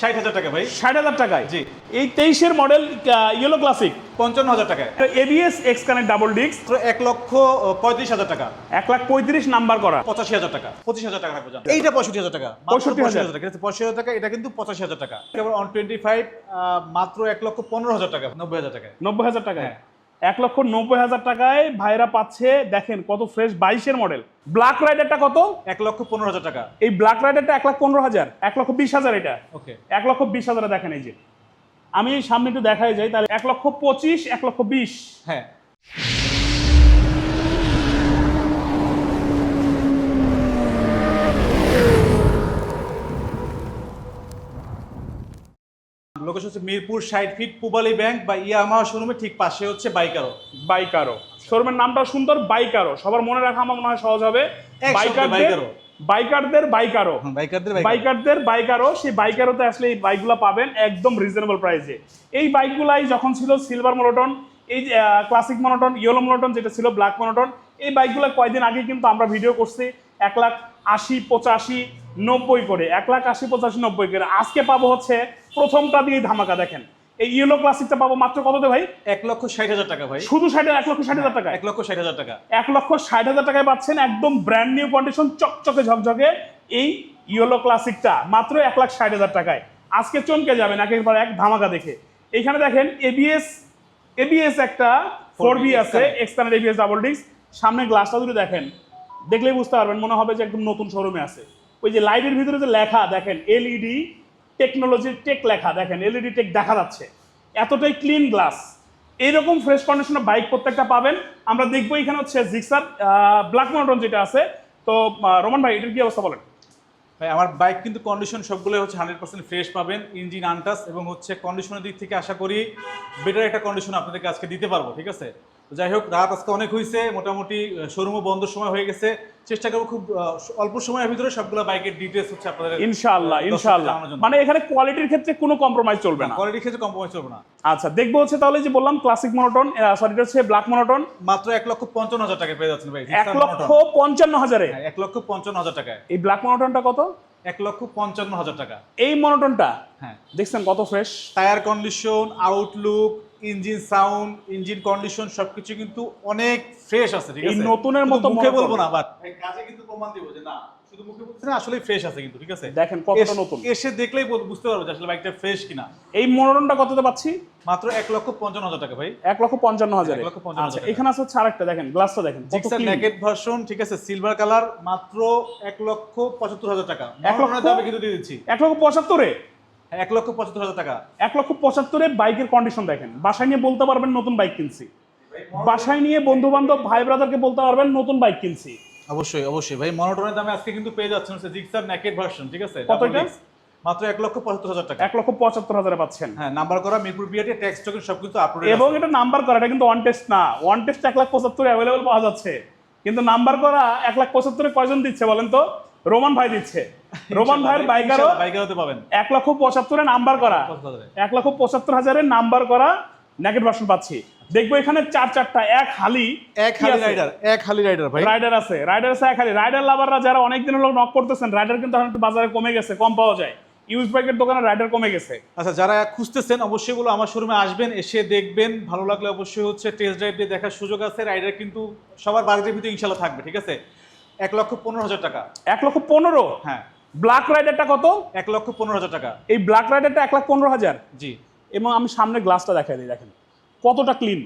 ষাট হাজার টাকা ভাই। ষাট হাজার টাকায়? জি। এই তেইশের মডেল ইয়েলো ক্লাসিক পঞ্চান্ন হাজার টাকায় ABS X connect double disc এক লক্ষ পঁয়ত্রিশ হাজার টাকা। এক লাখ পঁয়ত্রিশ নাম্বার করা। পঁচাশি হাজার টাকা পঁচিশ হাজার টাকা রাখব। এইটা পঁয়ষট্টি হাজার টাকা মাত্র 65,000 টাকা পঁয়ষট্টি হাজার টাকা এটা কিন্তু পঁচাশি হাজার টাকা। কেবল অন টোয়েন্টি ফাইভ মাত্র এক লক্ষ পনেরো হাজার টাকা নব্বই হাজার টাকা নব্বই হাজার টাকায়? হ্যাঁ। এক লক্ষ নব্বই হাজার টাকায় ভাইরা পাচ্ছে দেখেন কত ফ্রেশ বাইশের মডেল ব্ল্যাক রাইডারটা কত? এক লক্ষ পনেরো হাজার টাকা। এই ব্ল্যাক রাইডারটা এক লাখ পনেরো হাজার এক লক্ষ বিশ হাজার এটা। ওকে এক লক্ষ বিশ হাজারে দেখেন এই যে। আমি সামনে একটু দেখাই যাই তাহলে এক লক্ষ পঁচিশ এক লক্ষ বিশ। হ্যাঁ। লোকেশন হচ্ছে মিরপুর ষাট ফিট পুবালি ব্যাংক বা ইয়ামা শোরুমে ঠিক পাশে হচ্ছে বাইকারও বাইকারো। শোরুমের নামটা সুন্দর বাইকারো। সবার মনে রাখা আমার মনে হয় সহজ হবে। বাইকারদের বাইকারো। বাইকারদের বাইকারো। বাইকারদের বাইকারও সেই বাইকারোতে আসলে এই বাইকগুলো পাবেন একদম রিজনেবল প্রাইসে এই বাইকগুলাই যখন ছিল সিলভার মনোটন এই ক্লাসিক মনোটন ইয়েলো মনোটন যেটা ছিল ব্ল্যাক মনোটন এই বাইকগুলো কয়েকদিন আগে কিন্তু আমরা ভিডিও করছি এক লাখ আশি পঁচাশি নব্বই করে এক লাখ আশি পঁচাশি নব্বই করে। আজকে পাবো হচ্ছে প্রথমটা দিয়ে ধামাকা দেখেন। এই ইয়েলো ক্লাসিকটা পাবো মাত্র কততে ভাই? এক লক্ষ ষাট হাজার টাকা ভাই। শুধু ষাট এক লক্ষ ষাট হাজার টাকা এক লক্ষ ষাট হাজার টাকা। এক লক্ষ ষাট হাজার টাকায় পাচ্ছেন একদম ব্র্যান্ড নিউ কন্ডিশন চকচকে ঝকঝকে এই ইয়েলো ক্লাসিকটা মাত্র এক লাখ ষাট হাজার টাকায়। আজকে চমকে যাবেন একের পর এক ধামাকা দেখে। এখানে দেখেন এবিএস এবিএস একটা ফোর বি আছে এক্সটার্নাল এবিএস ডাবল ডিস্ক সামনে গ্লাসটা দুটো দেখেন। দেখলেই বুঝতে পারবেন মনে হবে যে একদম নতুন শোরুমে আছে। ওই যে লাইটের ভিতরে যে লেখা দেখেন এলইডি টেকনোলজির টেক লেখা, দেখেন এলইডি টেক দেখা যাচ্ছে। এতটাই ক্লিন গ্লাস এইরকম ফ্রেশ কন্ডিশনের বাইক প্রত্যেকটা পাবেন। আমরা দেখব এখানে হচ্ছে জিক্সার ব্ল্যাক মনোটন যেটা আছে। তো রোমান ভাই, এটার কি অবস্থা বলেন? ভাই, আমার বাইক কিন্তু কন্ডিশন সবগুলো হচ্ছে হান্ড্রেড পার্সেন্ট ফ্রেশ পাবেন ইঞ্জিন আনটাস এবং হচ্ছে কন্ডিশনের দিক থেকে আশা করি বেটার একটা কন্ডিশন আপনাদেরকে আজকে দিতে পারব, ঠিক আছে? যাই হোক রাত আজকে অনেক হয়েছে মোটামুটি শোরুমও বন্ধ সময় হয়ে গেছে। চেষ্টা করব খুব অল্প সময়ের ভিতরে সবগুলো বাইকের ডিটেলস হচ্ছে আপনাদের ইনশাআল্লাহ ইনশাআল্লাহ। মানে এখানে কোয়ালিটির ক্ষেত্রে কোনো কম্প্রোমাইজ চলবে না। কোয়ালিটির ক্ষেত্রে কম্প্রোমাইজ চলবে না। আচ্ছা দেখব হচ্ছে তাহলে যে বললাম ক্লাসিক মনোটন সরি হচ্ছে ব্ল্যাক মনোটন মাত্র এক লক্ষ পঞ্চান্ন হাজার টাকা পেয়ে যাচ্ছেন ভাই এক লক্ষ পঞ্চান্ন হাজারে? হ্যাঁ, এক লক্ষ পঞ্চান্ন হাজার টাকায়। এই ব্ল্যাক মনোটনটা কত? এক লক্ষ পঞ্চান্ন হাজার টাকা। এই মনোটনটা হ্যাঁ। দেখছেন কত fresh tyre condition outlook engine sound engine condition সবকিছু কিন্তু অনেক ফ্রেশ আছে ঠিক আছে? নতুনের মতো মুখে বলব না বাট কাজে কিন্তু প্রমাণ দিব যে না শুধু মুখে বলছি না আসলে ফ্রেশ আছে কিন্তু ঠিক আছে? দেখেন কতটা নতুন। এসে দেখলেই বুঝতে পারব যে আসলে বাইকটা ফ্রেশ কিনা। এই মনোটনটা কততে পাচ্ছি? মাত্র এক লক্ষ পঞ্চান্ন হাজার টাকা ভাই। এক লক্ষ পঞ্চান্ন হাজারে। এক লক্ষ পঞ্চান্ন আচ্ছা হাজার এখানে আছে হচ্ছে আরেকটা দেখেন গ্লাসটা দেখেন কত জিক্সার। নেকেট ভার্সন ঠিক আছে? সিলভার কালার মাত্র এক লক্ষ পঁচাত্তর হাজার টাকা। এক লক্ষ? দামে কিন্তু দিয়ে দিচ্ছি। এক লক্ষ পঁচাত্তরে? এক লক্ষ পঁচাত্তর হাজার টাকা। এক লক্ষ পঁচাত্তরে বাইকের কন্ডিশন দেখেন। বাসায় নিয়ে বলতে পারবেন নতুন বাইক কিনছি। বাসায় নিয়ে বন্ধু বান্ধব ভাই ব্রাদারকে বলতে পারবেন নতুন বাইক কিনছি। অবশ্যই অবশ্যই। ভাই মনোটনের দামে আজকে কিন্তু পেয়ে যাচ্ছেন হচ্ছে জিক্সার নেকেট ভার্সন ঠিক আছে? কত। মাত্র এক লক্ষ পঁচাত্তর হাজার টাকা। এক লক্ষ পঁচাত্তর হাজারে পাচ্ছেন। হ্যাঁ নাম্বার করা মিরপুর বিআরটি ট্যাক্স টোকেন সব কিছু আপলোড এবং এটা নাম্বার করা এটা কিন্তু ওয়ান টেস্ট না। ওয়ান টেস্ট এক লাখ পঁচাত্তর অ্যাভেলেবল পাওয়া যাচ্ছে। কিন্তু নাম্বার করা এক লাখ পঁচাত্তরে কয়জন দিচ্ছে বলেন তো? রোমান ভাই দিচ্ছে। রোমান ভাইয়ের বাইকারও বাইকার হতে পাবেন। এক লক্ষ পঁচাত্তরে নাম্বার করা। এক লক্ষ পঁচাত্তর। হাজারের নাম্বার করা নেগেট ভার্সন পাচ্ছি। দেখব এখানে চার চারটা এক হালি এক হালি রাইডার এক হালি রাইডার ভাই। রাইডার আছে রাইডার আছে এক হালি। রাইডার লাভাররা যারা অনেকদিন হলো নক করতেছেন রাইডার কিন্তু এখন একটু বাজারে কমে গেছে কম পাওয়া যায়। ইউজ বাইকের দোকানে রাইডার কমে গেছে। আচ্ছা যারা খুঁজতেছেন অবশ্যই বলো আমার শোরুমে আসবেন এসে দেখবেন। ভালো লাগলে অবশ্যই হচ্ছে টেস্ট ড্রাইভ দিয়ে দেখার সুযোগ আছে। রাইডার কিন্তু সবার বাজেটের ভিতরে ইনশাল্লাহ থাকবে ঠিক আছে? এক লক্ষ পনেরো হাজার টাকা। এক লক্ষ পনেরো? হ্যাঁ। ব্ল্যাক রাইডারটা কত? এক লক্ষ পনেরো হাজার টাকা। এই ব্ল্যাক রাইডারটা এক লাখ পনেরো হাজার? জি। এবং আমি সামনে গ্লাসটা দেখাই দিই দেখেন। কতটা ক্লিন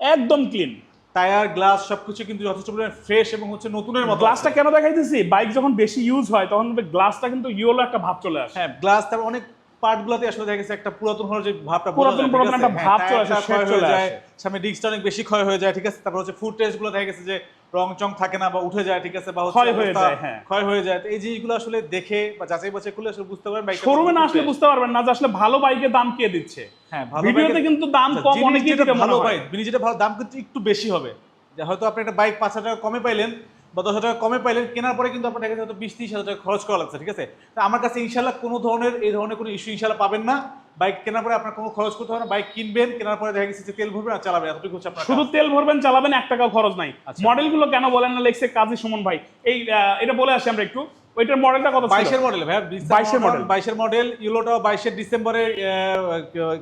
একদম ক্লিন টায়ার গ্লাস সবকিছু কিন্তু যথেষ্ট পরিমাণে ফ্রেশ এবং হচ্ছে নতুনের মতো গ্লাসটা কেন দেখাইতেছি? বাইক যখন বেশি ইউজ হয় তখন গ্লাসটা কিন্তু ইয়েলো একটা ভাব চলে আসে। হ্যাঁ গ্লাস তার অনেক পার্ট গুলাতে আসলে দেখা গেছে একটা পুরাতন হওয়ার যে ভাবটা পুরাতন পুরাতন একটা হ্যাঁ, ভাব চলে আসে, ক্ষয় হয়ে যায় সামনে ডিস্কটা অনেক বেশি ক্ষয় হয়ে যায় ঠিক আছে? তারপর হচ্ছে গুলো দেখা গেছে যে রং চং থাকে না বা উঠে যায় ঠিক আছে? বা ক্ষয় হয়ে যায়, হ্যাঁ। ক্ষয় হয়ে যায়। এই জিনিসগুলো আসলে দেখে বা যাচাই বাছাই করলে আসলে বুঝতে পারবেন শোরুমে না আসলে বুঝতে পারবেন না যে আসলে ভালো বাইকের দাম কে দিচ্ছে। হ্যাঁ ভালো ভিডিওতে কিন্তু দাম কম অনেকেই ভালো বাইক যেটা ভালো দাম কিন্তু একটু বেশি হবে। যে হয়তো আপনি একটা বাইক পাঁচ হাজার টাকা কমে পাইলেন বা দশ হাজার টাকা কমে পাইলেন কেনার পরে কিন্তু আপনার কাছে হয়তো বিশ ত্রিশ হাজার টাকা খরচ করা লাগছে ঠিক আছে? তো আমার কাছে ইনশাল্লাহ কোনো ধরনের এই ধরনের কোনো ইস্যু ইনশাল্লাহ পাবেন না। বাইক কেনার পরে আপনার কোনো খরচ করতে হবে না। বাইক কিনবেন কেনার পরে দেখা গেছে যে তেল ভরবেন আর চালাবেন। এতটুকু হচ্ছে আপনার শুধু তেল ভরবেন চালাবেন এক টাকাও খরচ নাই। আচ্ছা। মডেলগুলো কেন বলেন না লেখছে কাজী সুমন ভাই? এই এটা বলে আসি আমরা একটু। ওইটার মডেলটা কত ছিল? বাইশের মডেল ভাই 22 মডেল। বাইশের মডেল ইউলোটা বাইশের ডিসেম্বরে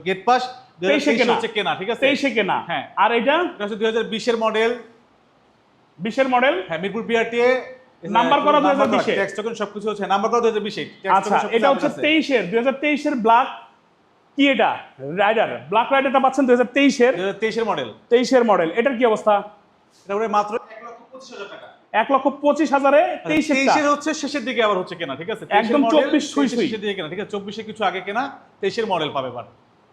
গেট পাস। তেইশে কেনা। হচ্ছে কেনা ঠিক আছে? তেইশে কেনা। হ্যাঁ। আর এটা? দুই হাজার বিশের মডেল। বিশের মডেল হ্যাঁ মিরপুর বিআরটিএ নাম্বার করা 2020 ট্যাক্স টোকেন সবকিছু হচ্ছে নাম্বার করা দুই হাজার বিশে। আচ্ছা এটা হচ্ছে তেইশের দুই হাজার তেইশের ব্ল্যাক কি এটা? রাইডার ব্ল্যাক রাইডারটা পাচ্ছেন দুই হাজার তেইশের। দুই হাজার তেইশের মডেল তেইশের মডেল এটার কি অবস্থা? এটা মাত্র এক লক্ষ পঁচিশ হাজার টাকা এক লক্ষ পঁচিশ হাজারে তেইশের তেইশের হচ্ছে শেষের দিকে আবার হচ্ছে কেনা ঠিক আছে? একদম 24 সুই সুই। দিকে কেনা ঠিক আছে? চব্বিশে কিছু আগে কেনা তেইশের মডেল পাবে বাট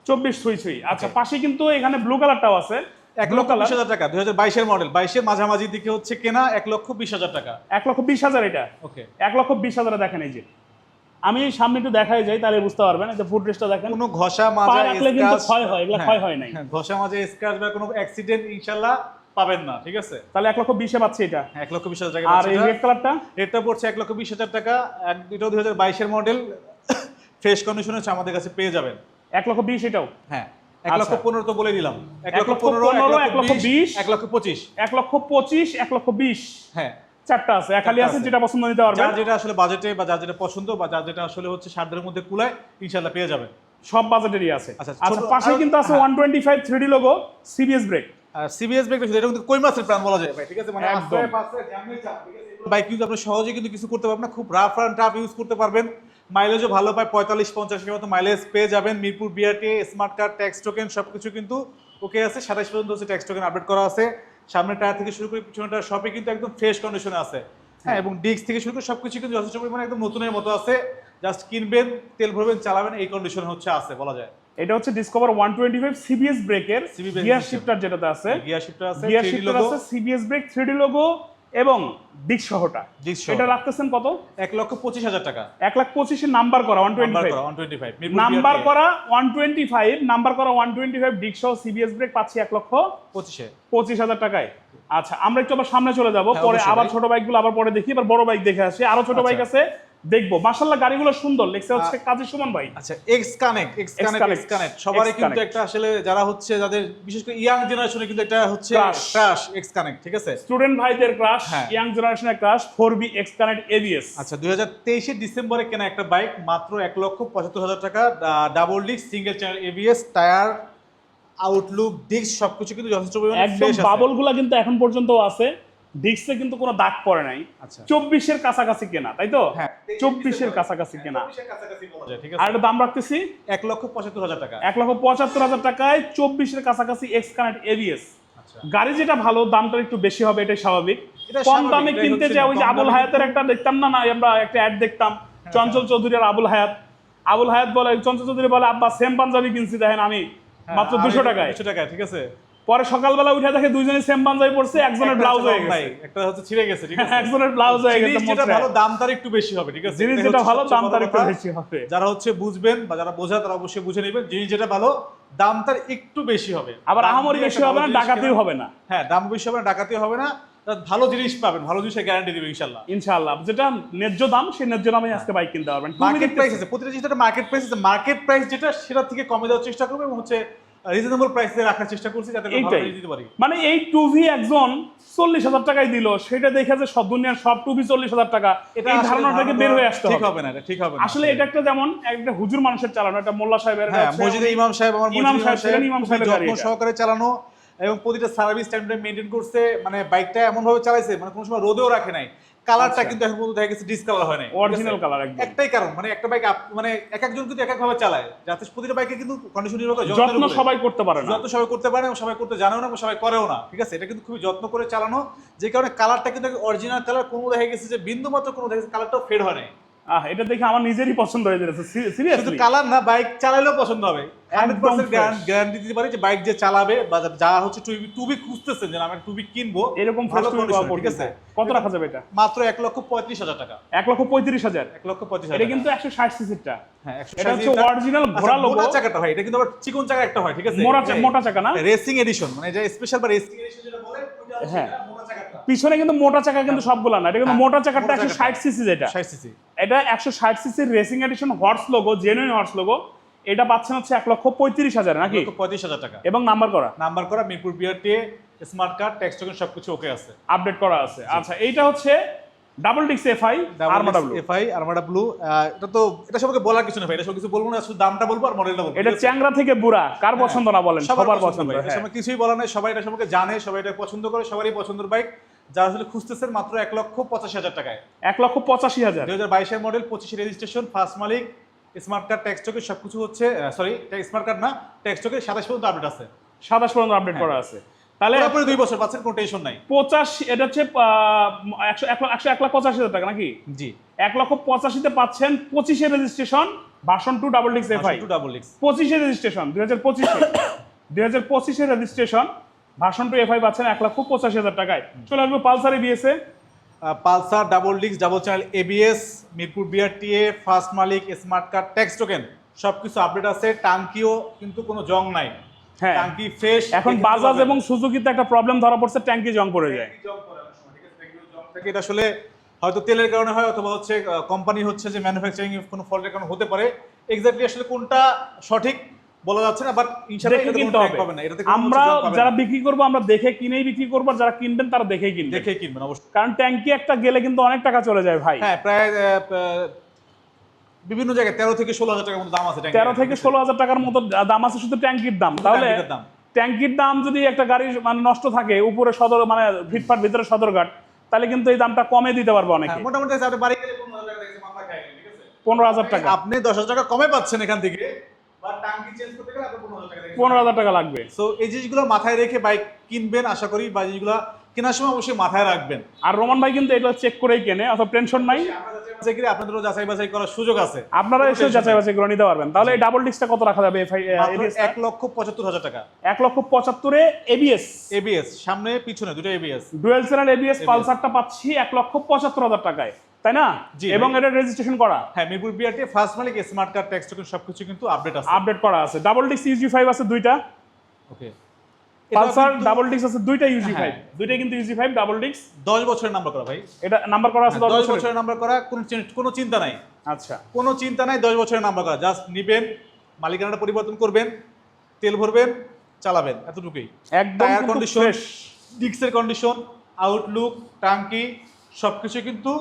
চব্বিশ সুই সুই আচ্ছা পাশে কিন্তু এখানে ব্লু কালারটাও আছে। এক লক্ষ বিশ হাজার টাকা দুই হাজার বাইশের মডেল বাইশের মাঝামাঝি দিকে হচ্ছে কেনা এক লক্ষ বিশ হাজার টাকা। এক লক্ষ বিশ হাজার এটা। ওকে। এক লক্ষ বিশ হাজারে দেখেন এই যে। আমি সামনে একটু দেখাই যাই তাহলে বুঝতে পারবেন যে ফুড ড্রেসটা দেখেন। কোনো ঘষা মাজা রাখলে কিন্তু ক্ষয় হয় এগুলো হ্যাঁ, ক্ষয় হয় নাই। হ্যাঁ, ঘষা মাজা স্ক্র্যাচ বা কোনো অ্যাক্সিডেন্ট ইনশাল্লাহ পাবেন না ঠিক আছে? তাহলে এক লক্ষ বিশে পাচ্ছি এটা। এক লক্ষ বিশ হাজার টাকা আর এই রেড কালারটা রেটটা পড়ছে এক লক্ষ বিশ হাজার টাকা এক এটাও দুই হাজার বাইশের মডেল ফ্রেশ কন্ডিশন হচ্ছে আমাদের কাছে পেয়ে যাবেন। এক লক্ষ বিশ এটাও? হ্যাঁ। এক আচ্ছা। লক্ষ পনেরো তো বলে দিলাম এক এক লক্ষ লক্ষ পনেরো পনেরো, এক লক্ষ বিশ এক লক্ষ পঁচিশ। এক লক্ষ পঁচিশ এক লক্ষ বিশ। হ্যাঁ। চারটা আছে। খালি আছে আছে। যেটা পছন্দ নিতে পারবেন যেটা আসলে বাজেটে বা যার যেটা পছন্দ বা যার যেটা আসলে হচ্ছে সাধ্যের মধ্যে কুলায় ইনশাল্লাহ পেয়ে যাবেন সব বাজেটেরই আছে। আচ্ছা, পাশে কিন্তু আছে। One twenty five three logo CBS brake CBS brake এটা কিন্তু কই মাছের প্রাণ বলা যায় ভাই ঠিক আছে? মানে একদম। বাইক আপনি সহজে কিন্তু কিছু করতে পারবেন না। খুব রাফ অ্যান্ড টাফ ইউজ করতে পারবেন। মাইলেজও ভালো পায় পঁয়তাল্লিশ পঞ্চাশের মতো মাইলেজ পেয়ে যাবেন। Mirpur BRT smart card tax token সব কিছু কিন্তু ওকে আছে। সাতাশ পর্যন্ত হচ্ছে ট্যাক্স টোকেন আপডেট করা আছে। সামনের টায়ার থেকে শুরু করে পিছনের টায়ার সবই কিন্তু একদম ফ্রেশ কন্ডিশনে আছে। হ্যাঁ এবং ডিস্ক থেকে শুরু করে সবকিছু কিন্তু যথেষ্ট পরিমাণে একদম নতুনের মতো আছে। জাস্ট কিনবেন তেল ভরবেন চালাবেন এই কন্ডিশন হচ্ছে আছে বলা যায়। এটা হচ্ছে Discover one twenty five CBS ব্রেকের গিয়ার শিফটার যেটাতে আছে। গিয়ার শিফটার আছে গিয়ার শিফটার আছে সিবিএস ব্রেক থ্রি লোগো এবং ডিক সহটা এটা রাখতেছেন কত? এক লক্ষ পঁচিশ হাজার টাকা। এক লাখ পঁচিশের নাম্বার করা one twenty number five number করা ওয়ান টোয়েন্টি ফাইভ নাম্বার করা ওয়ান টোয়েন্টি ফাইভ ডিক সহ সিবিএস ব্রেক পাচ্ছি এক লক্ষ পঁচিশে। পঁচিশ হাজার টাকায়। আচ্ছা আমরা একটু আবার সামনে চলে যাব হ্যাঁ, পরে আবার। ছোট বাইকগুলো আবার পরে দেখি এবার বড় বাইক দেখে আসি। আরও ছোট আচ্ছা। বাইক আছে। দেখব। মার্শাল্লাহ গাড়িগুলো সুন্দর। লেখছে হচ্ছে কাজী সুমন ভাই। আচ্ছা X connect X connect X connect সবারই কিন্তু একটা আসলে যারা হচ্ছে যাদের বিশেষ করে ইয়াং জেনারেশনে কিন্তু একটা হচ্ছে ক্রাশ এক্স কানেক্ট ঠিক আছে? স্টুডেন্ট ভাইদের ক্রাশ। ইয়াং জেনারেশনের crush four B X connect ABS আচ্ছা দুই হাজার তেইশে ডিসেম্বরে কেনা একটা বাইক মাত্র এক লক্ষ পঁচাত্তর হাজার টাকা double disc single channel ABS tyre outlook disc সবকিছু কিন্তু যথেষ্ট পরিমাণে একদম ফ্রেশ আছে। বাবলগুলা কিন্তু এখন পর্যন্ত আছে। ডিস্কে কিন্তু কোনো দাগ পড়ে নাই। আচ্ছা। চব্বিশের কাছাকাছি কেনা তাই তো? হ্যাঁ। চব্বিশের কাছাকাছি কেনা। চব্বিশের কাছাকাছি বলা যায় ঠিক আর আছে এটা দাম রাখতেছি? এক লক্ষ পঁচাত্তর হাজার টাকা। এক লক্ষ পঁচাত্তর হাজার টাকায় চব্বিশের কাছাকাছি এক্স কানেক্ট এবিএস আচ্ছা। গাড়ি যেটা ভালো দামটা একটু বেশি হবে এটাই স্বাভাবিক। এটা কম দামে কিনতে যায় ওই যে আবুল হায়াতের একটা দেখতাম না না আমরা একটা অ্যাড দেখতাম চঞ্চল চৌধুরী আর আবুল হায়াত। আবুল হায়াত বলে চঞ্চল চৌধুরী বলে আব্বা সেম পাঞ্জাবি কিনছি দেখেন আমি মাত্র দুশো টাকায়। দুশো টাকায় ঠিক আছে? পরে সকালবেলা উঠে দেখে দুইজনে সেম পাঞ্জাবি পড়ছে একজনের ব্লাউজ হয়ে গেছে। একটা হচ্ছে ছিঁড়ে গেছে ঠিক আছে? একজনের ব্লাউজ হয়ে গেছে যেটা ভালো দাম তার একটু বেশি হবে ঠিক আছে? জিনিস যেটা ভালো দাম তার একটু বেশি হবে। যারা হচ্ছে বুঝবেন বা যারা বোঝা তারা অবশ্যই বুঝে নেবেন জিনিস যেটা ভালো দাম তার একটু বেশি হবে। আবার আহামরি বেশি হবে না ডাকাতিও হবে না। হ্যাঁ দাম বেশি হবে না ডাকাতি হবে না তার ভালো জিনিস পাবেন ভালো জিনিসের গ্যারান্টি দিবে ইনশাল্লাহ ইনশাআল্লাহ যেটা ন্যায্য দাম সেই ন্যায্য দামে আজকে বাইক কিনতে পারবেন। মার্কেট প্রাইস আছে প্রতিটা জিনিস মার্কেট প্রাইস আছে মার্কেট প্রাইস যেটা সেটা থেকে কমে দেওয়ার চেষ্টা করবে এবং হচ্ছে রিজনেবল প্রাইসে রাখার চেষ্টা করছি যাতে এইটাই। দিতে পারি। মানে এই টুভি একজন চল্লিশ হাজার টাকায় দিল সেটা দেখে যে সব দুনিয়ার সব টুভি চল্লিশ হাজার টাকা এটা এই আসলে ধারণা থেকে ধারণা বের হয়ে আসতে ঠিক হবে। না এটা ঠিক হবে আসলে এটা একটা যেমন একটা হুজুর মানুষের চালানো একটা মোল্লা সাহেবের হ্যাঁ মসজিদে ইমাম সাহেব আমার ইমাম সাহেব ইমাম এটা। সহকারে চালানো এবং প্রতিটা সার্ভিস টাইমটা মেনটেন করছে। মানে বাইকটা এমন ভাবে চালাইছে মানে কোনো সময় রোদেও রাখে নাই। কালারটা আচ্ছা। কিন্তু এখন পর্যন্ত দেখা গেছে ডিসকালার হয় নাই। অরিজিনাল কালার একদম। একটাই কারণ মানে একটা বাইক মানে এক একজন কিন্তু এক এক ভাবে চালায়। যাতে প্রতিটা বাইকে কিন্তু কন্ডিশন নির্ভর করে যত্ন সবাই করতে পারে না। যত্ন সবাই করতে পারে এবং সবাই করতে জানেও না এবং সবাই করেও না। ঠিক আছে? এটা কিন্তু খুবই যত্ন করে চালানো। যে কারণে কালারটা কিন্তু অরিজিনাল কালার কোনো দেখা গেছে যে বিন্দু মাত্র কোনো দেখা গেছে কালারটাও ফেড হয় নাই। আহ এটা দেখে আমার নিজেরই পছন্দ হয়ে যাচ্ছে শুধু কালার না বাইক চালালেও পছন্দ হবে। গ্যারান্টি দিতে পারি যে বাইক যে চালাবে বা যা হচ্ছে টুবি টুবি খুঁজতেছেন যে আমি টুবি কিনবো এরকম ভালো ঠিক আছে? কত রাখা যাবে এটা? মাত্র এক লক্ষ পঁয়ত্রিশ হাজার টাকা। এক লক্ষ পঁয়ত্রিশ হাজার। এক লক্ষ পঁয়ত্রিশ এটা হাজার কিন্তু একশো ষাট সিসিরটা হ্যাঁ একশো এটা হচ্ছে অরিজিনাল ঘোড়া লোগো মোটা চাকাটা হয় এটা কিন্তু আবার চিকন চাকা একটা হয় ঠিক আছে? মোটা মোটা চাকা না? রেসিং এডিশন মানে যে স্পেশাল বা রেসিং এডিশন যেটা বলে হ্যাঁ। পিছনে কিন্তু মোটা চাকা কিন্তু সবগুলা না এটা কিন্তু হ্যাঁ, মোটা চাকাটা একশো ষাট সিসি যেটা। 60 সিসি এটা একশো ষাট সিসির racing edition horse logo genuine horse logo এটা পাচ্ছেন হচ্ছে এক লক্ষ পঁয়ত্রিশ হাজার নাকি? পঁয়ত্রিশ হাজার টাকা। এবং নাম্বার করা। নাম্বার করা Mirpur BRT smart card tax token সবকিছু ওকে আছে। আপডেট করা আছে। আচ্ছা এইটা হচ্ছে ডাবল ডিক্স এফআই এফআই এটা তো এটা সবাইকে বলার কিছু না ভাই এটা সব কিছু বলব না শুধু দামটা বলব আর মডেলটা বলব এটা চ্যাংরা থেকে বুড়া কার পছন্দ না বলেন? সবার পছন্দ হ্যাঁ। সময় কিছুই বলা নাই সবাই এটা সম্পর্কে জানে সবাই এটা পছন্দ করে সবারই পছন্দের বাইক যারা আসলে খুঁজতেছেন মাত্র এক লক্ষ পঁচাশি হাজার টাকায়। এক লক্ষ পঁচাশি হাজার। দুই হাজার বাইশের মডেল পঁচিশে রেজিস্ট্রেশন ফার্স্ট মালিক স্মার্ট কার্ড ট্যাক্স চোখে সবকিছু হচ্ছে সরি স্মার্ট কার্ড না ট্যাক্স চোখে সাতাশ পর্যন্ত আপডেট আছে। সাতাশ পর্যন্ত আপডেট হ্যাঁ। করা আছে। তাহলে পুরোপুরি দুই বছর পাচ্ছেন কোনো টেনশন নাই। পঁচাশি এটা হচ্ছে একশো এক লাখ- একশো এক লাখ পঁচাশি হাজার টাকা নাকি? জি। এক লক্ষ পঁচাশিতে পাচ্ছেন পঁচিশে রেজিস্ট্রেশন ভার্সন টু ডাবল ডিক্স এফআই টু ডাবল এক্স পঁচিশে রেজিস্ট্রেশন দুই হাজার পঁচিশে। দুই হাজার পঁচিশে রেজিস্ট্রেশন ভার্সন টু এফআই পাচ্ছেন এক লক্ষ পঁচাশি হাজার টাকায়। চলে আসবে পালসারে বিএসএ পালসার ডাবল ডিক্স double channel ABS Mirpur BRTA first মালিক স্মার্ট কার্ড ট্যাক্স টোকেন সবকিছু আপডেট আছে টাঙ্কিও কিন্তু কোনো জং নাই। হ্যাঁ। ফ্রেশ এখন বাজাজ এবং সুজুকিতে একটা প্রবলেম ধরা পড়ছে ট্যাঙ্কি জং পড়ে যায়। থাকে এটা আসলে হয়তো তেলের কারণে হয় অথবা হচ্ছে কোম্পানি হচ্ছে যে ম্যানুফ্যাকচারিং কোনো ফল্টের কারণে হতে পারে। এক্স্যাক্টলি আসলে কোনটা সঠিক বলা যাচ্ছে না বাট আমরা। যারা বিক্রি করব আমরা দেখে কিনেই বিক্রি করব যারা কিনবেন তারা দেখেই কিনবেন। দেখে কিনবেন অবশ্যই। কারণ ট্যাঙ্কি একটা গেলে কিন্তু অনেক টাকা চলে যায় ভাই। হ্যাঁ প্রায় বিভিন্ন জায়গায় তেরো থেকে ষোলো হাজার টাকার মতো দাম আছে তেরো থেকে ষোলো হাজার টাকার মতো দাম আছে শুধু ট্যাঙ্কির দাম। তাহলে ট্যাঙ্কির দাম। যদি একটা গাড়ি মানে নষ্ট থাকে উপরে সদর মানে ফিটফাট ভিতরে সদরঘাট তাহলে কিন্তু এই দামটা কমে দিতে পারব অনেকে। হ্যাঁ, মোটামুটি আছে, আপনি বাড়ি গেলে পনেরো হাজার টাকা আপনি দশ হাজার টাকা কমে পাচ্ছেন এখান থেকে পনেরো হাজার টাকা পনেরো হাজার টাকা লাগবে। সো এই জিনিসগুলো মাথায় রেখে বাইক কিনবেন আশা করি বা জিনিসগুলো কেনার সময় অবশ্যই মাথায় রাখবেন। আর রোমান ভাই কিন্তু এগুলো চেক করেই কেনে অত টেনশন নাই। যাচাই আপনাদেরও যাচাই বাছাই করার সুযোগ আছে। আপনারা এসে যাচাই বাছাই করে নিতে পারবেন। তাহলে এই ডাবল ডিস্কটা কত রাখা যাবে? এক লক্ষ পঁচাত্তর হাজার টাকা। এক লক্ষ পঁচাত্তরে এবিএস এবিএস সামনে পিছনে দুটো এবিএস ডুয়েল চ্যানেল এবিএস পালসারটা পাচ্ছি এক লক্ষ পঁচাত্তর হাজার টাকায় তাই না? এবং। এটা রেজিস্ট্রেশন করা। হ্যাঁ মিরপুর বিআরটি ফার্স্ট মালিক স্মার্ট কার্ড ট্যাক্স টোকেন সবকিছু কিন্তু আপডেট আছে। আপডেট করা আছে। ডাবল ডিস্ক ইউজি ফাইভ আছে দুইটা। ওকে পালসার ডাবল ডিস্ক আছে দুইটা ইউজি হ্যাঁ। ফাইভ দুইটাই কিন্তু ইউজি ফাইভ ডাবল ডিস্ক দশ বছরের নাম্বার করা ভাই। এটা নাম্বার করা আছে দশ দশ বছরের? নাম্বার করা কোনো কোনো চিন্তা নাই। আচ্ছা। কোনো চিন্তা নাই দশ বছরের নাম্বার করা। জাস্ট নিবেন মালিকানাটা পরিবর্তন করবেন তেল ভরবেন চালাবেন এতটুকুই। একদম কন্ডিশন। ডিক্সের কন্ডিশন আউটলুক টাঙ্কি সবকিছু কিন্তু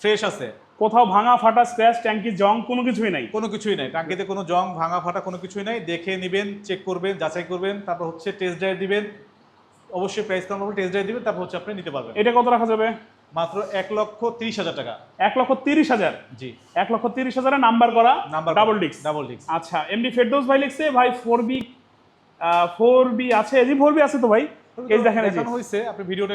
ফ্রেশ আছে। কোথাও ভাঙা ফাটা স্ক্র্যাচ ট্যাঙ্কি জং কোনো কিছুই নাই। কোনো কিছুই নাই। ট্যাঙ্কিতে কোনো জং ভাঙা ফাটা কোনো কিছুই নাই। দেখে নেবেন চেক করবেন যাচাই করবেন তারপর হচ্ছে টেস্ট ড্রাইভ দিবেন। অবশ্যই প্রাইস কম টেস্ট ড্রাইভ দিবেন তারপর হচ্ছে আপনি নিতে পারবেন। এটা কত রাখা যাবে? মাত্র এক লক্ষ তিরিশ হাজার টাকা। এক লক্ষ তিরিশ হাজার? জি। এক লক্ষ তিরিশ হাজারে নাম্বার করা নাম্বার ডাবল ডিস্ক ডাবল ডিক্স আচ্ছা এমডি ফেরদৌস ভাই লিখছে ভাই ফোর বি ফোর বি আছে এই ফোর বি আছে তো ভাই? এই দেখেন যে আপনি ভিডিওটা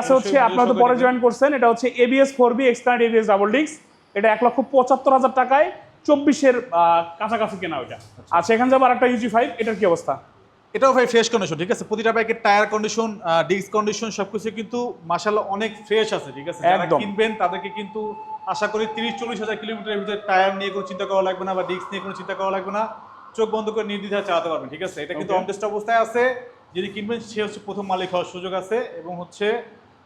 আছে হচ্ছে আপনারা তো পরে জয়েন করছেন। এটা হচ্ছে ABS four B extra ABS double disc এটা এক লক্ষ পঁচাত্তর হাজার টাকায় চব্বিশের কাছাকাছি কেনা ওইটা। আচ্ছা। এখানে যাব আরেকটা ইউজি ফাইভ এটার কি অবস্থা? এটাও ভাই ফ্রেশ কন্ডিশন ঠিক আছে? প্রতিটা বাইকের টায়ার কন্ডিশন ডিস্ক কন্ডিশন সবকিছু কিন্তু মাশাআল্লাহ অনেক ফ্রেশ আছে ঠিক আছে? যারা কিনবেন তাদেরকে কিন্তু আশা করি তিরিশ চল্লিশ হাজার কিলোমিটারের ভিতরে টায়ার নিয়ে কোনো চিন্তা করা লাগবে না বা ডিস্ক নিয়ে কোনো চিন্তা করা লাগবে না। চোখ বন্ধ করে নির্দ্বিধায় চালাতে পারবেন ঠিক আছে? এটা কিন্তু. অনটেস্ট অবস্থায় আছে। যদি কিনবেন সে হচ্ছে প্রথম মালিক হওয়ার সুযোগ আছে এবং হচ্ছে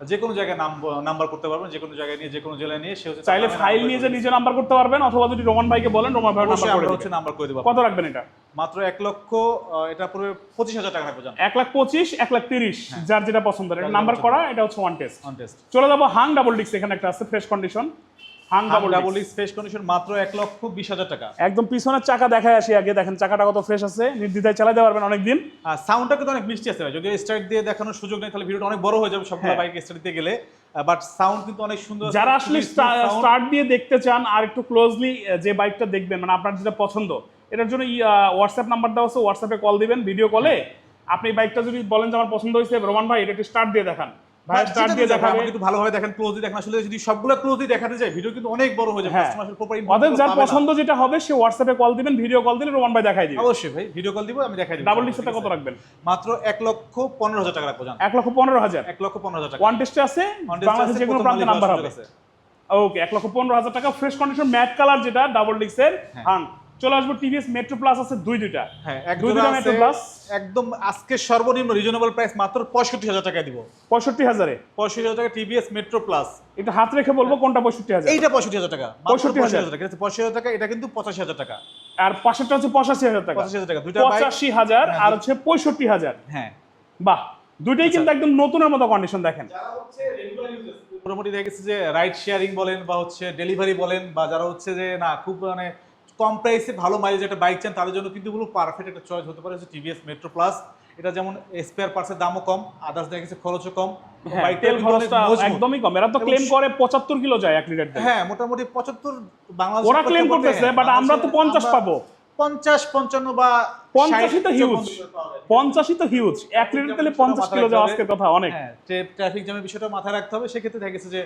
যে কোনো জায়গায় নাম নাম্বার করতে পারবেন যে কোনো জায়গায় নিয়ে যে কোনো জেলায় নিয়ে সে হচ্ছে চাইলে ফাইল নিয়ে যে নিজে নাম্বার করতে পারবেন অথবা যদি রোমান ভাইকে বলেন রোমান ভাই নাম্বার করে হচ্ছে নাম্বার করে দেবো। কত রাখবেন এটা? মাত্র এক লক্ষ এটা পুরো পঁচিশ হাজার টাকা রাখব এক লাখ পঁচিশ এক লাখ তিরিশ যার যেটা পছন্দ এটা নাম্বার করা এটা হচ্ছে ওয়ান টেস্ট অন টেস্ট চলে যাব হাং ডাবল ডিক্স এখানে একটা আছে ফ্রেশ কন্ডিশন হাং ডাবল ডাবল স্পেস কন্ডিশন মাত্র লক্ষ টাকা। একদম পিছনের চাকা দেখায় আসি আগে দেখেন চাকাটা কত ফ্রেশ আছে নির্দ্বিধায় চালাতে পারবেন অনেকদিন। আর সাউন্ডটা কিন্তু অনেক মিষ্টি আছে যদি স্টার্ট দিয়ে দেখানোর সুযোগ নেই তাহলে ভিডিওটা অনেক বড় হয়ে যাবে সবগুলো হ্যাঁ। বাইক স্টার্ট দিতে গেলে। বাট সাউন্ড কিন্তু অনেক সুন্দর যারা আসলে। স্টার্ট দিয়ে দেখতে চান আর একটু ক্লোজলি যে বাইকটা দেখবেন মানে আপনার যেটা পছন্দ এটার জন্য হোয়াটসঅ্যাপ নাম্বার দেওয়া আছে হোয়াটসঅ্যাপে কল দিবেন ভিডিও কলে আপনি বাইকটা যদি বলেন যে আমার পছন্দ হয়েছে রোমান ভাই এটা একটু স্টার্ট দিয়ে দেখান। যেটা দিয়ে দেখাবে। আমাকে ভালোভাবে দেখেন ক্লোজলি দেখেন আসলে যদি সবগুলো ক্লোজলি দেখাতে যায় ভিডিও কিন্তু অনেক বড় হয়ে যাবে। কাস্টমার প্রপার অতএব যার পছন্দ যেটা হবে সে হোয়াটসঅ্যাপে কল দিবেন ভিডিও কল দিলে রোমান ভাই দেখাই দিবে। অবশ্যই ভাই ভিডিও কল দিব আমি দেখাই দিব। ডাবল ডিস্কটা কত রাখবেন? মাত্র এক লক্ষ পনেরো হাজার টাকা রাখব জান এক লক্ষ পনেরো হাজার? এক লক্ষ পনেরো হাজার টাকা। ওয়ান টেস্টে আছে বাংলাদেশের যে কোনো প্রান্তে নাম্বার হবে। ওকে এক লক্ষ পনেরো হাজার টাকা ফ্রেশ কন্ডিশন ম্যাট কালার যেটা ডাবল ডিক্সের। চলে আসব টিভিএস মেট্রো প্লাস আছে দুই দুইটা। হ্যাঁ দুই দুইটা মেট্রো প্লাস একদম আজকে সর্বনিম্ন রিজনেবল প্রাইস মাত্র পঁয়ষট্টি হাজার টাকা দিব। পঁয়ষট্টি হাজারে। পঁয়ষট্টি হাজার টাকা টিভিএস মেট্রো প্লাস একটু হাত রেখে বলব কোনটা পঁয়ষট্টি হাজার। এইটা পঁয়ষট্টি হাজার টাকা পঁয়ষট্টি হাজার। টাকা। পঁয়ষট্টি হাজার টাকা এটা কিন্তু পঁচাশি হাজার টাকা। আর পাশেরটা হচ্ছে পঁচাশি হাজার টাকা। পঁচাশি হাজার টাকা দুইটা পঁচাশি হাজার হ্যাঁ, আর হচ্ছে পঁয়ষট্টি হাজার। হ্যাঁ। বাহ দুইটাই কিন্তু একদম নতুনের মতো কন্ডিশন দেখেন। মোটামুটি দেখা গেছে যে রাইড শেয়ারিং বলেন বা হচ্ছে ডেলিভারি বলেন বা যারা হচ্ছে যে না খুব মানে কম প্রাইসে ভালো মাইলেজ একটা বাইক চান তাদের জন্য কিন্তু পুরো পারফেক্ট একটা চয়েস হতে পারে হচ্ছে টিভিএস মেট্রো প্লাস এটা যেমন স্পেয়ার পার্টসের দামও কম আদার্স দেখা গেছে খরচও কম হ্যাঁ, তেল খরচটা মজবুত। একদমই কম এরা তো ক্লেম করে পঁচাত্তর কিলো যায় এক লিটার হ্যাঁ মোটামুটি বাংলাদেশ ওরা করতেছে, but আমরা তো 50 পাবো। পঞ্চাশ পঞ্চান্ন বা পঞ্চাশই তো হিউজ পঞ্চাশই তো হিউজ এক লিটার তেলে পঞ্চাশ কিলো যাওয়া আজকের কথা অনেক। ট্রাফিক জ্যামের বিষয়টা মাথায় রাখতে হবে। সেক্ষেত্রে দেখা গেছে যে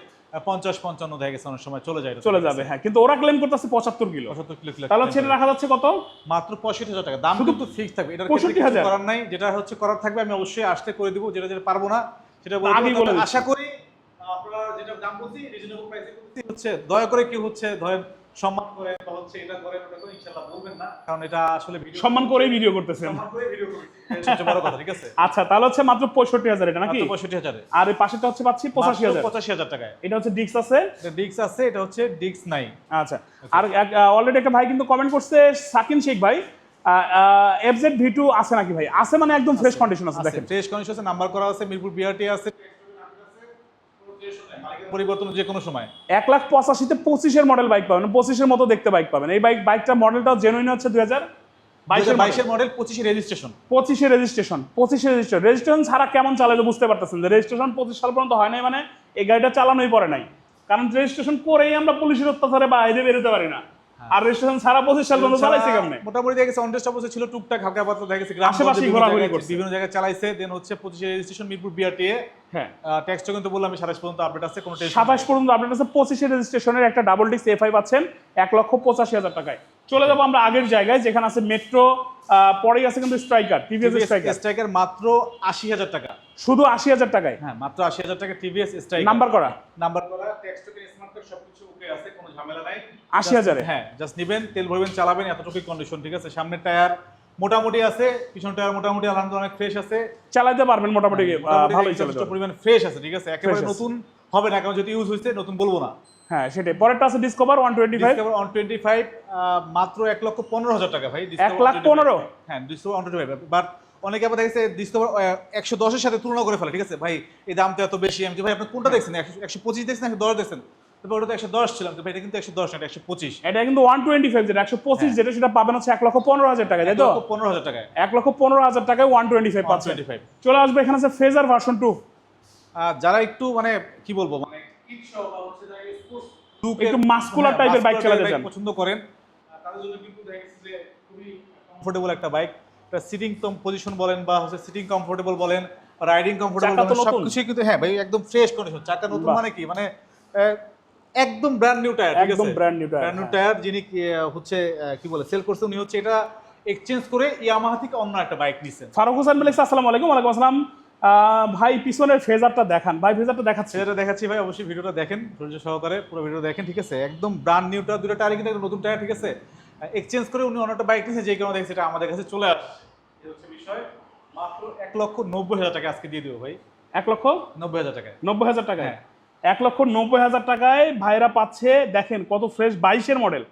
পঞ্চাশ পঞ্চান্ন দেখা গেছে অনেক সময় চলে যায় চলে যাবে হ্যাঁ কিন্তু ওরা ক্লেম করতেছে পঁচাত্তর কিলো পঁচাত্তর কিলো তাহলে ছেড়ে রাখা যাচ্ছে কত? মাত্র পঁয়ষট্টি হাজার টাকা। দাম কিন্তু ফিক্স থাকবে। 65,000 ক্ষেত্রে কিছু করার নাই। যেটা হচ্ছে করার থাকবে আমি অবশ্যই আসতে করে দিব। যেটা যেটা পারব না সেটা। বলে আশা করি আপনারা যেটা দাম বলছি রিজনেবল প্রাইসে হচ্ছে দয়া করে কি হচ্ছে ধরেন সম্মান করে হচ্ছে এটা করে ওটা করে ইনশাআল্লাহ বলবেন না। কারণ এটা আসলে সম্মান করেই ভিডিও করতেছেন। সম্মান করে ভিডিও সবচেয়ে বড় কথা ঠিক আছে? আচ্ছা তাহলে হচ্ছে মাত্র পঁয়ষট্টি হাজার এটা নাকি? মাত্র পঁয়ষট্টি হাজারে। আর এই পাশেরটা হচ্ছে পাচ্ছি পঁচাশি হাজার। পঁচাশি হাজার টাকায়। এটা হচ্ছে ডিক্স আছে? এটা ডিক্স আছে এটা হচ্ছে ডিক্স নাই। আচ্ছা আর অলরেডি একটা ভাই কিন্তু কমেন্ট করছে সাকিন শেখ ভাই। এফজেড ভি টু আছে নাকি ভাই? আছে মানে একদম ফ্রেশ কন্ডিশন আছে দেখেন। ফ্রেশ কন্ডিশন আছে নাম্বার করা আছে মিরপুর বিআরটি আছে। পরিবর্তন যে কোনো সময়। এক লাখ পঁচাশিতে পঁচিশের মডেল বাইক পাবেন পঁচিশের মতো দেখতে বাইক পাবেন। এই বাইক বাইকটা মডেলটা জেনুইন হচ্ছে দুই হাজার বাইশের বাইশের মডেল পঁচিশে রেজিস্ট্রেশন পঁচিশে রেজিস্ট্রেশন পঁচিশে রেজিস্ট্রেশন রেজিস্ট্রেশন ছাড়া কেমন চালালে বুঝতে পারতেছেন যে রেজিস্ট্রেশন পঁচিশ সাল পর্যন্ত হয় নাই মানে এই গাড়িটা চালানোই পড়ে নাই। কারণ রেজিস্ট্রেশন করেই আমরা পুলিশের অত্যাচারে বাইরে বেরোতে পারি না। আর রেজিস্ট্রেশন ছাড়া পঁচিশ সাল পর্যন্ত চালাইছে কেমনে? মোটামুটি দেখা গেছে অনটেস্ট অবস্থা ছিল টুকটাক হালকা পাতলা দেখা গেছে গ্রাম আশেপাশেই ঘোরাঘুরি করছে। বিভিন্ন জায়গায় চালাইছে দেন হচ্ছে পঁচিশে রেজিস্ট্রেশন মিরপুর বিআরটি হ্যাঁ। ট্যাক্সটা কিন্তু বললাম আমি সাতাশ পর্যন্ত আপডেট আছে কোনো সাতাশ। পর্যন্ত আপনার কাছে পঁচিশে রেজিস্ট্রেশনের একটা ডাবল এফআই পাচ্ছেন এক লক্ষ পঁচাশি হাজার টাকায়। চলে যাব আমরা আগের জায়গায় যেখানে আছে মেট্রো পরেই আছে কিন্তু স্ট্রাইকার টিভিএস স্ট্রাইকার স্ট্রাইকার মাত্র আশি হাজার টাকা। শুধু আশি হাজার টাকায়? হ্যাঁ মাত্র আশি হাজার টাকা টিভিএস স্ট্রাইকার নাম্বার করা? নাম্বার করা টেক্সট টোকেন স্মার্ট কার্ড সবকিছু ওকে আছে কোনো ঝামেলা নাই। 80,000 এ? হ্যাঁ জাস্ট নেবেন তেল ভরবেন চালাবেন এতটুকুই কন্ডিশন ঠিক আছে? সামনের টায়ার মোটামুটি আছে পিছন টায়ার মোটামুটি আলহামদুলিল্লাহ অনেক ফ্রেশ আছে। চালাতে পারবেন মোটামুটি মোটামুটি ভালোই যথেষ্ট চলে পরিমাণ ফ্রেশ আছে ঠিক আছে? একেবারে নতুন হবে না কারণ যদি ইউজ হয়েছে নতুন বলব না। হ্যাঁ সেটাই। পরেরটা আছে Discover one twenty five Discover on twenty five মাত্র এক লক্ষ পনেরো হাজার টাকা ভাই। এক লাখ পনেরো? হ্যাঁ Discover on twenty five but অনেকে আবার দেখছে ডিসকভার একশো দশের সাথে তুলনা করে ফেলে ঠিক আছে? ভাই এই দামটা এত বেশি আমি যে ভাই আপনি কোনটা দেখছেন? একশো পঁচিশ দেখছেন একশো দশ দেখছেন? তারপর ওটা তো একশো দশ ছিল ভাই এটা কিন্তু একশো দশ এটা একশো পঁচিশ। এটা কিন্তু ওয়ান টোয়েন্টি ফাইভ যেটা একশো পঁচিশ যেটা সেটা পাবেন হচ্ছে এক লক্ষ পনেরো হাজার টাকা তাই তো? পনেরো হাজার টাকায়। এক লক্ষ পনেরো হাজার টাকায় ওয়ান টোয়েন্টি ফাইভ পাচ্ছেন 125 চলে আসবে এখানে আছে ফেজার ভার্সন টু যারা একটু মানে কি বলব মানে একটু হ্যাঁ, এর bike muscular চালাতে চান। পছন্দ করেন তাদের জন্য কিন্তু দেখা গেছে যে খুবই কমফোর্টেবল একটা বাইক সিটিং পজিশন বলেন বা হচ্ছে সিটিং কমফোর্টেবল বলেন রাইডিং কমফোর্টেবল সবকিছুই কিন্তু হ্যাঁ ভাই একদম ফ্রেশ কন্ডিশন চাকা নতুন মানে কি? মানে একদম ব্র্যান্ড নিউ টায়ার একদম brand new tire, brand new. Tyre যিনি হচ্ছে কি বলে সেল করছে উনি হচ্ছে এটা এক্সচেঞ্জ করে ইয়ামাহা থেকে অন্য একটা বাইক নিছেন। ফারুক হোসেন বলেছে আসসালামু আলাইকুম ওয়ালাইকুম আসসালাম। ভাই পিছনের ফেজারটা দেখান। ভাই ফেজারটা দেখাচ্ছে। সেটা দেখাচ্ছি ভাই অবশ্যই ভিডিওটা দেখেন ধৈর্য সহকারে পুরো ভিডিও দেখেন ঠিক আছে? একদম ব্র্যান্ড নিউটা দুটো টায়ার কিন্তু নতুন টায়ার ঠিক আছে? এক্সচেঞ্জ করে উনি অন্য একটা বাইক নিয়েছে যে কারণে দেখছে এটা আমাদের কাছে চলে এই হচ্ছে বিষয়। মাত্র এক লক্ষ নব্বই হাজার টাকা আজকে দিয়ে দেবো ভাই। এক লক্ষ নব্বই হাজার টাকায়। নব্বই হাজার টাকায়? হ্যাঁ। এক লক্ষ নব্বই হাজার টাকায় ভাইরা পাচ্ছে দেখেন কত ফ্রেশ বাইশের মডেল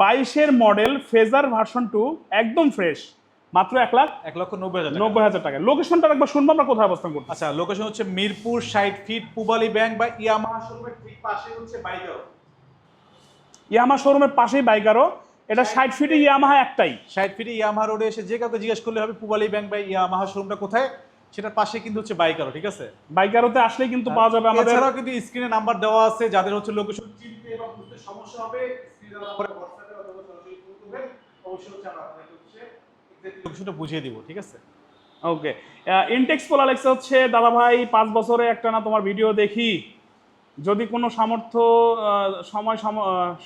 বাইশের মডেল ফেজার ভার্সন টু একদম ফ্রেশ মাত্র এক লাখ এক লক্ষ নব্বই হাজার নব্বই হাজার টাকা লোকেশনটা একবার শুনব আমরা কোথায় অবস্থান করছি আচ্ছা লোকেশন হচ্ছে মিরপুর ষাট ফিট পুবালি ব্যাংক বা ইয়ামাহা শোরুমের ঠিক পাশে হচ্ছে বাইকার ইয়ামা শোরুমের পাশেই বাইকারও এটা ষাট ফিটে ইয়ামাহা একটাই। ষাট ফিটে ইয়ামাহা রোডে এসে যে কাউকে জিজ্ঞেস করলে হবে পুবালি ব্যাংক বা ইয়ামাহা শোরুমটা কোথায়? সেটার পাশে কিন্তু হচ্ছে বাইকারো ঠিক আছে? বাইকারোতে আসলেই কিন্তু পাওয়া যাবে আমাদের এছাড়াও কিন্তু স্ক্রিনে নাম্বার দেওয়া আছে যাদের হচ্ছে লোকেশন চিনতে এবং বুঝতে সমস্যা হবে স্ক্রিনে নাম্বারে হোয়াটসঅ্যাপে অথবা সরাসরি ফোন করবেন অবশ্যই হচ্ছে আমরা আপনাকে হচ্ছে লোকেশনটা বুঝিয়ে দিব ঠিক আছে? ওকে ইনটেক্স পোলা লেখছে হচ্ছে দাদা ভাই পাঁচ বছরে একটা না তোমার ভিডিও দেখি। যদি কোনো সামর্থ্য সময়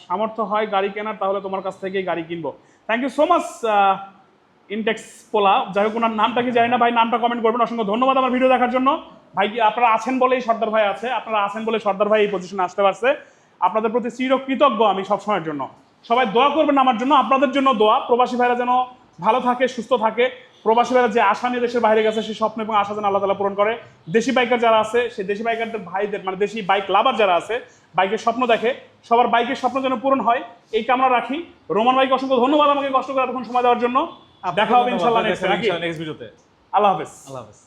সামর্থ্য হয় গাড়ি কেনার, তাহলে তোমার কাছ থেকেই গাড়ি কিনবো। থ্যাংক ইউ সো মাচ ইনটেক্স পোলা। যাই হোক, ওনার নামটা কি জানি না, ভাই, নামটা কমেন্ট করবেন। অসংখ্য ধন্যবাদ আমার ভিডিও দেখার জন্য। ভাই, কি আপনারা আছেন বলেই সর্দার ভাই আছে, আপনারা আছেন বলে সর্দার ভাই এই পজিশনে আসতে পারছে। আপনাদের প্রতি চির কৃতজ্ঞ আমি সবসময়ের জন্য। সবাই দোয়া করবেন আমার জন্য, আপনাদের জন্য দোয়া। প্রবাসী ভাইরা যেন ভালো থাকে, সুস্থ থাকে। প্রবাসী ভাইরা যে আশা নিয়ে দেশের বাইরে গেছে সেই স্বপ্ন এবং আশা যেন আল্লাহ তালা পূরণ করে। দেশি বাইকার যারা আছে সেই দেশি বাইকারদের ভাইদের মানে দেশি বাইক লাভার যারা আছে বাইকের স্বপ্ন দেখে সবার বাইকের স্বপ্ন যেন পূরণ হয় এই কামনা রাখি। রোমান ভাইকে অসংখ্য ধন্যবাদ আমাকে কষ্ট করে এতক্ষণ সময় দেওয়ার জন্য। দেখা হবে ইনশাল্লাহ নেক্সট নেক্সট ভিডিওতে আল্লাহ হাফেজ। আল্লাহ হাফেজ।